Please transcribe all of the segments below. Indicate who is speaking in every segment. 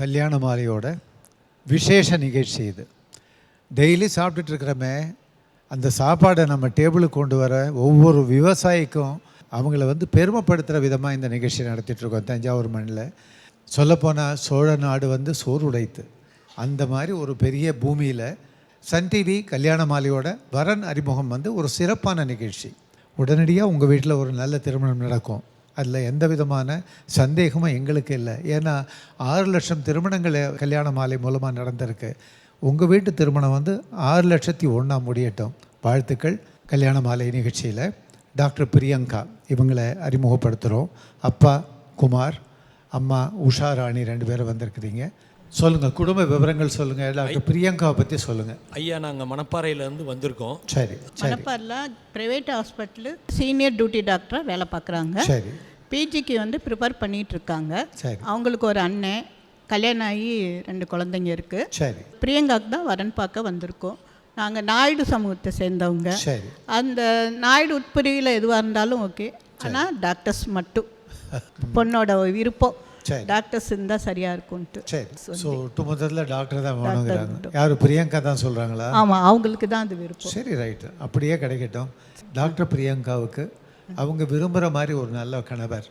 Speaker 1: கல்யாண மாலையோட விசேஷ நிகழ்ச்சி இது. டெய்லி சாப்பிட்டுட்ருக்கறோமே அந்த சாப்பாடை நம்ம டேபிளுக்கு கொண்டு வர ஒவ்வொரு விவசாயிக்கும் அவங்கள வந்து பெருமைப்படுத்துகிற விதமாக இந்த நிகழ்ச்சி நடத்திட்டுருக்கோம் தஞ்சாவூர் மண்ணில். சொல்லப்போனால் சோழ நாடு வந்து சோறு உடைத்து அந்த மாதிரி ஒரு பெரிய பூமியில் சன் டிவி கல்யாண மாலையோட வரன் அறிமுகம் வந்து ஒரு சிறப்பான நிகழ்ச்சி. உடனடியாக உங்கள் வீட்டில் ஒரு நல்ல திருமணம் நடக்கும். அதில் எந்த விதமான சந்தேகமும் எங்களுக்கு இல்லை. ஏன்னா ஆறு லட்சம் திருமணங்கள் கல்யாண மாலை மூலமாக நடந்திருக்கு. உங்கள் வீட்டு திருமணம் வந்து ஆறு லட்சத்தி ஒன்றா முடியட்டும். வாழ்த்துக்கள். கல்யாண மாலை நிகழ்ச்சியில் டாக்டர் பிரியங்கா இவங்களை அறிமுகப்படுத்துகிறோம் அப்பா குமார் அம்மா உஷா ராணி ரெண்டு பேரும் வந்திருக்கிறீங்க. சொல்லுங்கள் குடும்ப விவரங்கள் சொல்லுங்கள் டாக்டர் பிரியங்காவை பற்றி சொல்லுங்கள்
Speaker 2: ஐயா நாங்கள் மணப்பாறையிலேருந்து வந்திருக்கோம்.
Speaker 1: சரி சரி.
Speaker 3: மணப்பாரில் ப்ரைவேட் ஹாஸ்பிட்டலு சீனியர் டியூட்டி டாக்டராக வேலை பார்க்குறாங்க.
Speaker 1: சரி.
Speaker 3: பிஜிக்கு வந்து ப்ரிப்பேர் பண்ணிட்டு இருக்காங்க
Speaker 1: சரி.
Speaker 3: அவங்களுக்கு ஒரு அண்ணன் கல்யாணம் ஆகி ரெண்டு குழந்தைங்க இருக்குது
Speaker 1: சரி.
Speaker 3: பிரியங்காவுக்கு தான் வரன் பார்க்க வந்திருக்கோம். நாங்கள் நாயுடு சமூகத்தை சேர்ந்தவங்க.
Speaker 1: சரி.
Speaker 3: அந்த நாயுடு உட்பிரிவில் எதுவாக இருந்தாலும் ஓகே. ஆனால் டாக்டர்ஸ் மட்டும். பொண்ணோட விருப்பம். டாக்டர்ஸ் இருந்தால் சரியாக இருக்கும்ன்ட்டு
Speaker 1: சரி. ஸோ ஒட்டு மொத்தத்தில் டாக்டர் தான் வேணுங்கிறாங்க. யார் பிரியங்கா தான் சொல்கிறாங்களா
Speaker 3: ஆமாம் அவங்களுக்கு தான் அது விருப்பம்.
Speaker 1: சரி ரைட்டு அப்படியே கிடைக்கட்டும். டாக்டர் பிரியங்காவுக்கு அவங்க விரும்புகிற மாதிரி ஒரு நல்ல கணவர்.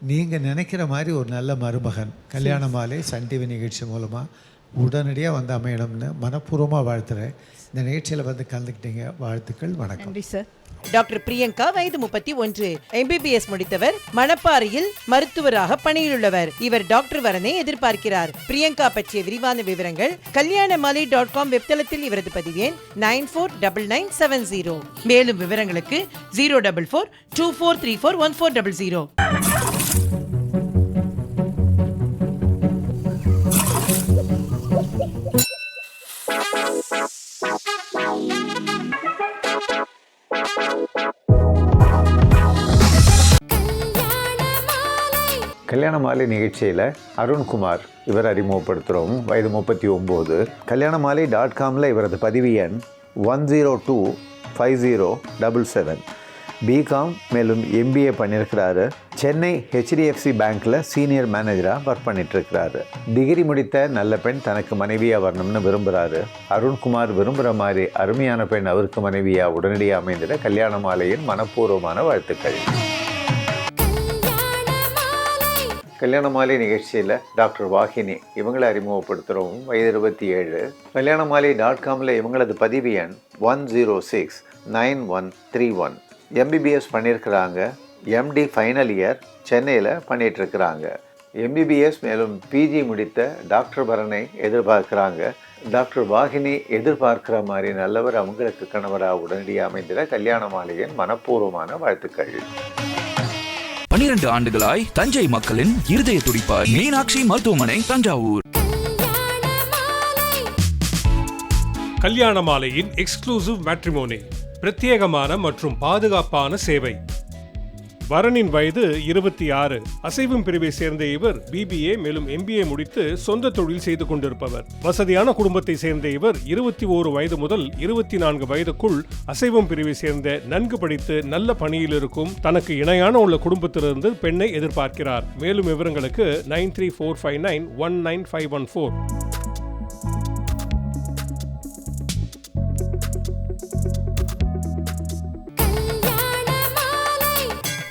Speaker 1: நீங்கள் நினைக்கிற மாதிரி ஒரு நல்ல மருமகன். கல்யாண மாலை சன் டிவி நிகழ்ச்சி மூலமாக உடனடியாக வந்து அமையணும்னு மனப்பூர்வமாக வாழ்த்துறேன். இந்த நிகழ்ச்சியில் வந்து கலந்துக்கிட்டீங்க. வாழ்த்துக்கள் வணக்கம்.
Speaker 3: நன்றி சார்
Speaker 4: டாக்டர் பிரியங்கா வயது முப்பத்தி ஒன்று. எம்பிபிஎஸ் முடித்தவர் மணப்பாறையில் மருத்துவராக பணியிலுள்ளவர். இவர் டாக்டர் வரனை எதிர்பார்க்கிறார். பிரியங்கா பற்றிய விரிவான விவரங்கள் கல்யாணமாலை டாட் காம் வெப்தளத்தில் இவரது பதிவேன் nine four double nine seven zero. மேலும் விவரங்களுக்கு zero double four two four three four one four double zero.
Speaker 1: கல்யாண மாலை நிகழ்ச்சியில் அருண்குமார் இவர் அறிமுகப்படுத்துகிறோம் வயது முப்பத்தி ஒம்பது. கல்யாண மாலை டாட் காமில் இவரது பதிவு எண் one zero two five zero double seven. BCom மேலும் எம்பிஏ பண்ணியிருக்கிறாரு. சென்னை ஹெச்டிஎஃப்சி பேங்க்கில் சீனியர் மேனேஜராக ஒர்க் பண்ணிட்டுருக்கிறாரு. டிகிரி முடித்த நல்ல பெண் தனக்கு மனைவியாக வரணும்னு விரும்புகிறாரு அருண்குமார் விரும்புகிற மாதிரி அருமையான பெண் அவருக்கு மனைவியாக உடனடியாக அமைந்திட கல்யாண மாலையின் மனப்பூர்வமான வாழ்த்துக்கள். கல்யாண மாலை நிகழ்ச்சியில் டாக்டர் வாகினி இவங்களை அறிமுகப்படுத்துகிறோம் வயது இருபத்தி ஏழு கல்யாண மாலை டாட் காமில் இவங்களது பதிவு எண் one zero six nine one three one MBBS பண்ணியிருக்கிறாங்க எம்டி ஃபைனல் இயர் சென்னையில் பண்ணிகிட்ருக்கிறாங்க எம்பிபிஎஸ் மேலும் பிஜி முடித்த டாக்டர் பரனை எதிர்பார்க்குறாங்க. டாக்டர் வாகினி எதிர்பார்க்கிற மாதிரி நல்லவர் அவங்களுக்கு கணவராக உடனடியாக அமைந்திட கல்யாண மாலையின் மனப்பூர்வமான வாழ்த்துக்கள்.
Speaker 5: பனிரெண்டு ஆண்டுகளாய் தஞ்சை மக்களின் இருதய துடிப்பாய் மீனாட்சி மருத்துவமனை தஞ்சாவூர்.
Speaker 6: கல்யாண மாலையின் எக்ஸ்க்ளூசிவ் மேட்ரிமோனி பிரத்யேகமான மற்றும் பாதுகாப்பான சேவை. வரனின் வயது இருபத்தி ஆறு. அசைவம் பிரிவை சேர்ந்த இவர் பிபிஏ மேலும் எம்பிஏ முடித்து சொந்த தொழில் செய்து கொண்டிருப்பவர். வசதியான குடும்பத்தை சேர்ந்த இவர் இருபத்தி ஓரு வயது முதல் இருபத்தி நான்கு வயதுக்குள் அசைவம் பிரிவை சேர்ந்த நன்கு படித்து நல்ல பணியில் இருக்கும் தனக்கு இணையான உள்ள குடும்பத்திலிருந்து பெண்ணை எதிர்பார்க்கிறார். மேலும் விவரங்களுக்கு nine three four five nine one nine five one four.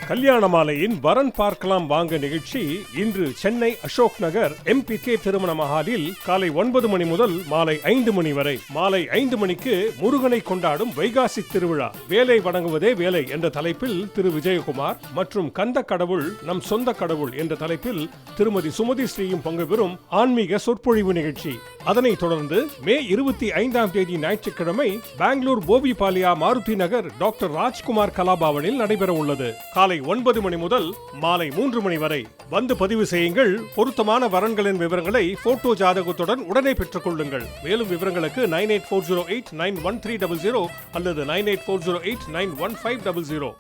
Speaker 6: கல்யாண மாலையின் வரன் பார்க்கலாம் வாங்க நிகழ்ச்சி. இன்று சென்னை அசோக் நகர் எம்பிகே திருமண மஹாலில் காலை ஒன்பது மணி முதல் மாலை ஐந்து மணி வரை. மாலை ஐந்து மணிக்கு முருகனை கொண்டாடும் வைகாசி திருவிழா. வேலை வழங்குவதே வேலை என்ற தலைப்பில் திரு விஜயகுமார் மற்றும் கந்த கடவுள் நம் சொந்த கடவுள் என்ற தலைப்பில் திருமதி சுமதி ஸ்ரீயும் பங்கு பெறும் ஆன்மீக சொற்பொழிவு நிகழ்ச்சி. அதனைத் தொடர்ந்து மே இருபத்தி ஐந்தாம் தேதி ஞாயிற்றுக்கிழமை பெங்களூர் போபிபாலியா மாருதி நகர் டாக்டர் ராஜ்குமார் கலாபவனில் நடைபெற உள்ளது காலை ஒன்பது மணி முதல் மாலை மூன்று மணி வரை வந்து பதிவு செய்யுங்கள். பொருத்தமான வரன்களின் விவரங்களை போட்டோ ஜாதகத்துடன் உடனே பெற்றுக் கொள்ளுங்கள். மேலும் விவரங்களுக்கு nine eight four zero eight nine one three double zero அல்லது nine eight four zero eight nine one five double zero.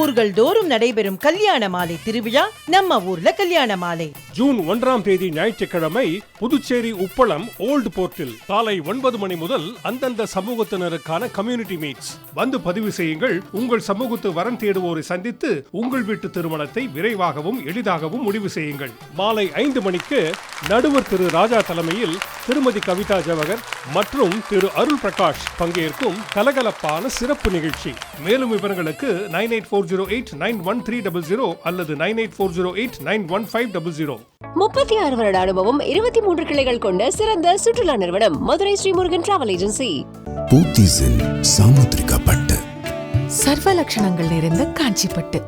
Speaker 4: ஊர்கள் தோறும் நடைபெறும் கல்யாண மாலை திருவிழா நம்ம ஊர்ல கல்யாண மாலை.
Speaker 6: ஜூன் ஒன்றாம் தேதி ஞாயிற்றுக்கிழமை புதுச்சேரி உப்பளம் ஓல்டு போர்ட்டில் காலை ஒன்பது மணி முதல் அந்தந்த சமூகத்தினருக்கான கம்யூனிட்டி மீட்ஸ் வந்து பதிவு செய்யுங்கள். உங்கள் சமூகத்து வரம் தேடுவோரை சந்தித்து உங்கள் வீட்டு திருமணத்தை விரைவாகவும் எளிதாகவும் முடிவு செய்யுங்கள். மாலை ஐந்து மணிக்கு நடுவர் திரு ராஜா தலைமையில் திருமதி கவிதா ஜவகர் மற்றும் திரு அருள் பிரகாஷ் பங்கேற்கும் கலகலப்பான சிறப்பு நிகழ்ச்சி. மேலும் விவரங்களுக்கு nine eight four zero eight nine one three double zero அல்லது nine eight four zero eight nine one five double zero
Speaker 7: முப்பத்தி ஆறு வருட அனுபவம் இருபத்தி மூன்று கிளைகள் கொண்ட சிறந்த சுற்றுலா நிறுவனம் மதுரை ஸ்ரீமுருகன் டிராவல் ஏஜென்சி
Speaker 8: போத்தீஸில் சாமுத்திரிகா பட்டு.
Speaker 9: சர்வ லட்சணங்கள் நிறைந்த காஞ்சிப்பட்டு.